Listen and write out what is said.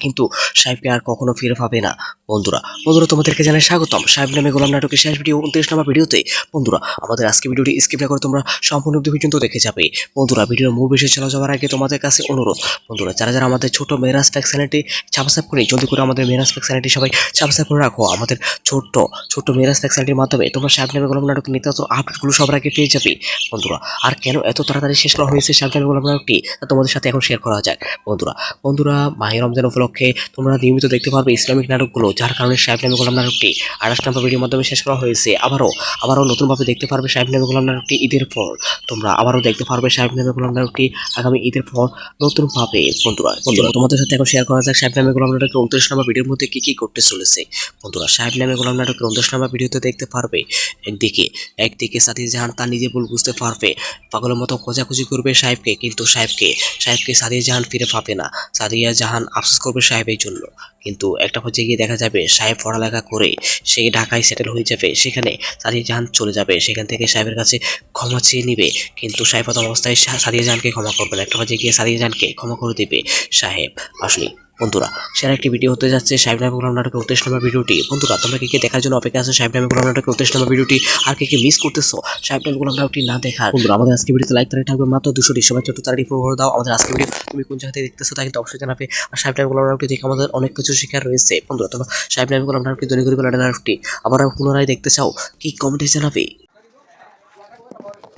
কিন্তু সাহেবকে আর কখনো ফিরে পাবে না। বন্ধুরা বন্ধুরা, তোমাদেরকে জানাই স্বাগতম। সাহেব নামে গোলাম নাটকের শেষ ভিডিও উনত্রিশ নম্বর ভিডিওতে। বন্ধুরা, আমাদের আজকে ভিডিওটি স্কিপ না করে তোমরা সম্পূর্ণ অবধি পর্যন্ত দেখে যাবে। বন্ধুরা, ভিডিওর মূল বিষয়ে চলে যাওয়ার আগে তোমাদের কাছে অনুরোধ। বন্ধুরা, যারা যারা আমাদের ছোট মেরাজ ফ্যাক চ্যানেলটি সাবস্ক্রাইব করে জলদি করে আমাদের মেরাজ ফ্যাক চ্যানেলটি সবাই সাবস্ক্রাইব করে রাখো। আমাদের ছোট্ট ছোট্ট মেরাজ ফ্যাক চ্যানেলটির মাধ্যমে তোমরা সাহেব নামে গোলাম নাটকের নিত্য আপডেটগুলো সবার আগে পেয়ে যাবে। বন্ধুরা, আর কেন এত তাড়াতাড়ি শেষ করা হয়েছে সাহেব নামে গোলাম নাটকটি? তা তোমাদের সাথে এখন শেয়ার করা যাক। বন্ধুরা বন্ধুরা মাহে রমজান উপলক্ষে তোমরা নিয়মিত দেখতে পারবে ইসলামিক নাটকগুলো। যার কারণে সাহেব নামে গোলাম নাটকটি আঠাশ নম্বর ভিডিওর মাধ্যমে শেষ করা হয়েছে। আবারও আবারও নতুনভাবে দেখতে পারবে সাহেব নামে গোলাম নাটকটি ঈদের পর। তোমরা আবারও দেখতে পারবে সাহেব নামে গোলাম নাটকটি আগামী ঈদের পর নতুনভাবে। বন্ধুরা বন্ধুরা, তোমাদের সাথে এখন শেয়ার করা যাক সাহেব নামে গোলাম নাটকের উনত্রিশ নম্বর ভিডিওর মধ্যে কী কী করতে চলেছে। বন্ধুরা, সাহেব নামে গোলাম নাটকের উনত্রিশ নম্বর ভিডিওতে দেখতে পারবে একদিকে একদিকে সাথী জাহান তার নিজে ভুল বুঝতে পারবে, পাগলের মতো খোঁজাখুঁজি করবে সাহেবকে, কিন্তু সাহেবকে সাহেবকে সাদিয়া জাহান ফিরে পাবে না। সাদিয়া জাহান আফসোস করবে সাহেবের জন্য। কিন্তু একটা পর্যায়ে গিয়ে দেখা যাবে সাহেব পড়ালেখা করে সে ঢাকায় সেটেল হয়ে যাবে। সেখানে সাদিয়া জাহান চলে যাবে। সেখান থেকে সাহেবের কাছে ক্ষমা চেয়ে নিবে। কিন্তু সাহেব প্রথম অবস্থায় সাদিয়া জাহানকে ক্ষমা করবে না। একটা পর্যায়ে গিয়ে সাদিয়া জাহানকে ক্ষমা করে দেবে সাহেব। আসলে বন্ধুরা সেরা একটি ভিডিও হতে যাচ্ছে, সাহেব নামে গোলাম নাটকের উনত্রিশ নম্বর ভিডিওটি বন্ধুরা, তোমরা কি কে দেখার জন্য অপেক্ষা আছে সাহেব নামে গোলাম নাটকের উনত্রিশ নম্বর ভিডিওটি আর কে কে মিস করতেছো সাহেব নামে গোলাম নাটকটি না দেখার। বন্ধুরা, আমাদের আজকে ভিডিওতে লাইক তারিখ থাকবে মাত্র দুশোটি সবাই ছোট তারিখ করে দাও। আমাদের আজকে ভিডিও তুমি কোন জায়গা থেকে দেখতেছো তা কিন্তু অবশ্যই জানাবে। আর সাহেব নামে গোলাম নাটকটি দেখে আমাদের অনেক কিছু শেখার রয়েছে। বন্ধুরা, তোমরা সাহেব নামে গোলাম নাটকটি দৈনিক নাটকটি আবার পুনরায় দেখতে চাও, কি কমেন্টে জানাবে?